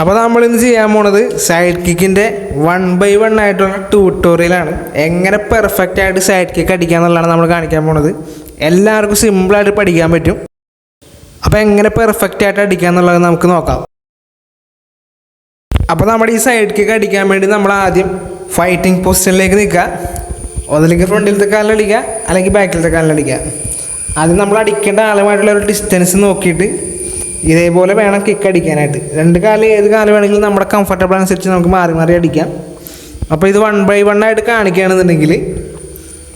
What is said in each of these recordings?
അപ്പോൾ നമ്മൾ ഇന്ന് ചെയ്യാൻ പോണത് സൈഡ് കിക്കിന്റെ വൺ ബൈ വൺ ആയിട്ടുള്ള ട്യൂട്ടോറിയലാണ് എങ്ങനെ പെർഫെക്റ്റ് ആയിട്ട് സൈഡ് കിക്ക് അടിക്കുക എന്നുള്ളതാണ് നമ്മൾ കാണിക്കാൻ പോണത്. എല്ലാവർക്കും സിമ്പിളായിട്ട് പഠിക്കാൻ പറ്റും. അപ്പോൾ എങ്ങനെ പെർഫെക്റ്റ് ആയിട്ട് അടിക്കുക എന്നുള്ളത് നമുക്ക് നോക്കാം. അപ്പോൾ നമ്മുടെ ഈ സൈഡ് കിക്ക് അടിക്കാൻ വേണ്ടി നമ്മൾ ആദ്യം ഫൈറ്റിംഗ് പൊസിഷനിലേക്ക് നിൽക്കുക. ഒന്നില്ലെങ്കിൽ ഫ്രണ്ടിലത്തെ കാലിലടിക്കുക അല്ലെങ്കിൽ ബാക്കിലത്തെ കാലിലടിക്കുക ആദ്യം നമ്മൾ അടിക്കേണ്ട ആളുമായിട്ടുള്ള ഒരു ഡിസ്റ്റൻസ് നോക്കിയിട്ട് ഇതേപോലെ വേണം കിക്ക് അടിക്കാനായിട്ട്. രണ്ട് കാൽ ഏത് കാലം വേണമെങ്കിലും നമ്മുടെ കംഫർട്ടബിൾ അനുസരിച്ച് നമുക്ക് മാറി മാറി അടിക്കാം. അപ്പോൾ ഇത് വൺ ബൈ വൺ ആയിട്ട് കാണിക്കുകയാണെന്നുണ്ടെങ്കിൽ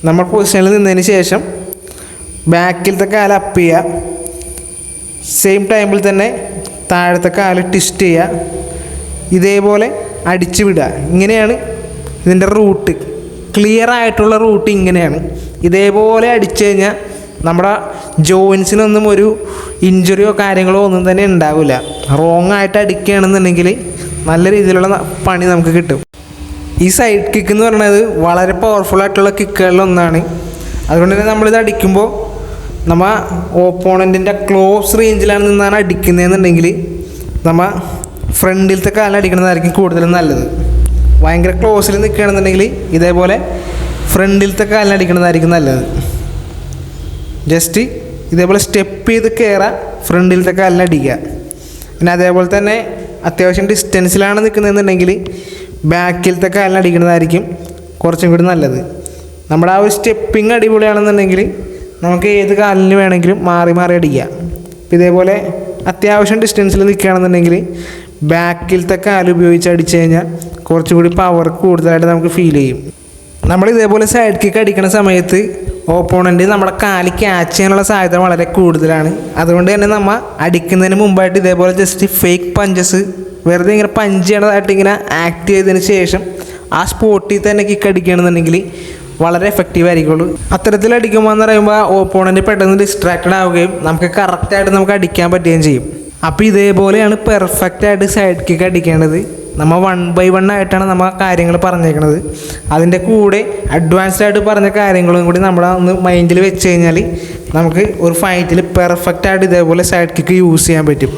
നമ്മൾ പൊസിഷനിൽ നിന്നതിന് ശേഷം ബാക്കിലത്തെ കാൽ അപ്പ് ചെയ്യുക. സെയിം ടൈമിൽ തന്നെ താഴത്തെ കാൽ ട്വിസ്റ്റ് ചെയ്യുക. ഇതേപോലെ അടിച്ചു വിടുക. ഇങ്ങനെയാണ് ഇതിന്റെ റൂട്ട് ക്ലിയർ ആയിട്ടുള്ള റൂട്ട് ഇങ്ങനെയാണ്. ഇതേപോലെ അടിച്ചു കഴിഞ്ഞാൽ നമ്മുടെ ജോയിൻസിനൊന്നും ഒരു ഇഞ്ചുറിയോ കാര്യങ്ങളോ ഒന്നും തന്നെ ഉണ്ടാവില്ല. റോങ് ആയിട്ട് അടിക്കുകയാണെന്നുണ്ടെങ്കിൽ നല്ല രീതിയിലുള്ള പണി നമുക്ക് കിട്ടും. ഈ സൈഡ് കിക്ക് എന്ന് പറയുന്നത് വളരെ പവർഫുൾ ആയിട്ടുള്ള കിക്കുകളിൽ ഒന്നാണ്. അതുകൊണ്ട് തന്നെ നമ്മളിത് അടിക്കുമ്പോൾ നമ്മ ഓപ്പോണന്റിന്റെ ക്ലോസ് റേഞ്ചിലാണ് നിന്നാണ് അടിക്കുന്നതെന്നുണ്ടെങ്കിൽ നമ്മ ഫ്രണ്ടിലത്തെ കാലം അടിക്കുന്നതായിരിക്കും കൂടുതലും നല്ലത്. ഭയങ്കര ക്ലോസിൽ നിൽക്കുകയാണെന്നുണ്ടെങ്കിൽ ഇതേപോലെ ഫ്രണ്ടിലത്തെ കാലിൽ അടിക്കുന്നതായിരിക്കും നല്ലത്. ജസ്റ്റ് ഇതേപോലെ സ്റ്റെപ്പ് ചെയ്ത് കയറുക ഫ്രണ്ടിലത്തെ കാലിൽ അടിക്കുക പിന്നെ അതേപോലെ തന്നെ അത്യാവശ്യം ഡിസ്റ്റൻസിലാണ് നിൽക്കുന്നതെന്നുണ്ടെങ്കിൽ ബാക്കിലത്തെ കാലിൽ അടിക്കുന്നതായിരിക്കും കുറച്ചും കൂടി നല്ലത്. നമ്മുടെ ആ ഒരു സ്റ്റെപ്പിങ് അടിപൊളിയാണെന്നുണ്ടെങ്കിൽ നമുക്ക് ഏത് കാലിന് വേണമെങ്കിലും മാറി മാറി അടിക്കാം. ഇപ്പം ഇതേപോലെ അത്യാവശ്യം ഡിസ്റ്റൻസിൽ നിൽക്കുകയാണെന്നുണ്ടെങ്കിൽ ബാക്കിലത്തെ കാൽ ഉപയോഗിച്ച് അടിച്ചു കഴിഞ്ഞാൽ കുറച്ചുകൂടി പവർ കൂടുതലായിട്ട് നമുക്ക് ഫീൽ ചെയ്യും. നമ്മൾ ഇതേപോലെ സൈഡ് കിക്ക് അടിക്കുന്ന സമയത്ത് ഓപ്പോണന്റ് നമ്മുടെ കാൽ ക്യാച്ച് ചെയ്യാനുള്ള സാധ്യത വളരെ കൂടുതലാണ്. അതുകൊണ്ട് തന്നെ നമ്മൾ അടിക്കുന്നതിന് മുമ്പായിട്ട് ഇതേപോലെ ജസ്റ്റ് ഫേക്ക് പഞ്ചസ് വെറുതെ ഇങ്ങനെ പഞ്ച് ചെയ്യണതായിട്ട് ഇങ്ങനെ ആക്ട് ചെയ്തതിന് ശേഷം ആ സ്പോട്ടിൽ തന്നെ കിക്ക് അടിക്കുകയാണെന്നുണ്ടെങ്കിൽ വളരെ എഫക്റ്റീവ് ആയിരിക്കുള്ളൂ. അത്തരത്തിൽ അടിക്കുമ്പോൾ എന്ന് പറയുമ്പോൾ ഓപ്പോണന്റ് പെട്ടെന്ന് ഡിസ്ട്രാക്റ്റഡ് ആവുകയും നമുക്ക് കറക്റ്റായിട്ട് നമുക്ക് അടിക്കാൻ പറ്റുകയും ചെയ്യും. അപ്പോൾ ഇതേപോലെയാണ് പെർഫെക്റ്റായിട്ട് സൈഡ് കിക്ക് അടിക്കേണ്ടത്. നമ്മൾ വൺ ബൈ വൺ ആയിട്ടാണ് നമ്മൾ കാര്യങ്ങൾ പറഞ്ഞേക്കുന്നത് അതിന്റെ കൂടെ അഡ്വാൻസ്ഡ് ആയിട്ട് പറഞ്ഞ കാര്യങ്ങളും കൂടി നമ്മൾ ഒന്ന് മൈൻഡിൽ വെച്ച് കഴിഞ്ഞാൽ നമുക്ക് ഒരു ഫൈറ്റിൽ പെർഫെക്റ്റായിട്ട് ഇതേപോലെ സൈഡ് കിക്ക് യൂസ് ചെയ്യാൻ പറ്റും.